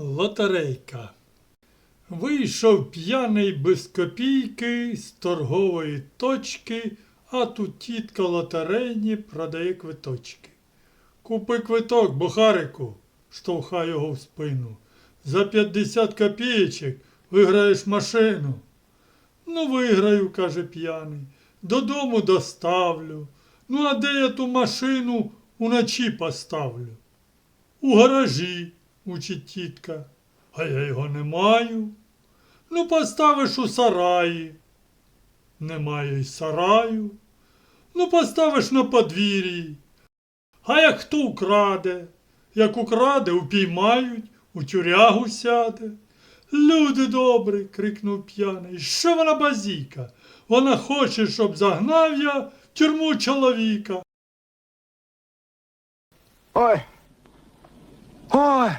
Лотерейка. Вийшов п'яний без копійки з торгової точки, а тут тітка лотерейні продає квиточки. Купи квиток, бухарику, штовхає його в спину. За 50 копійочок виграєш машину. Ну, виграю, каже п'яний. Додому доставлю. Ну, а де я ту машину уночі поставлю? У гаражі, учить тітка. А я його не маю. Ну, поставиш у сараї. Немає й сараю. Ну, поставиш на подвір'ї. А як хто украде? Як украде, упіймають, у тюрягу сяде. Люди добрі, крикнув п'яний. Що вона базіка? Вона хоче, щоб загнав я в тюрму чоловіка. Ой. Ой.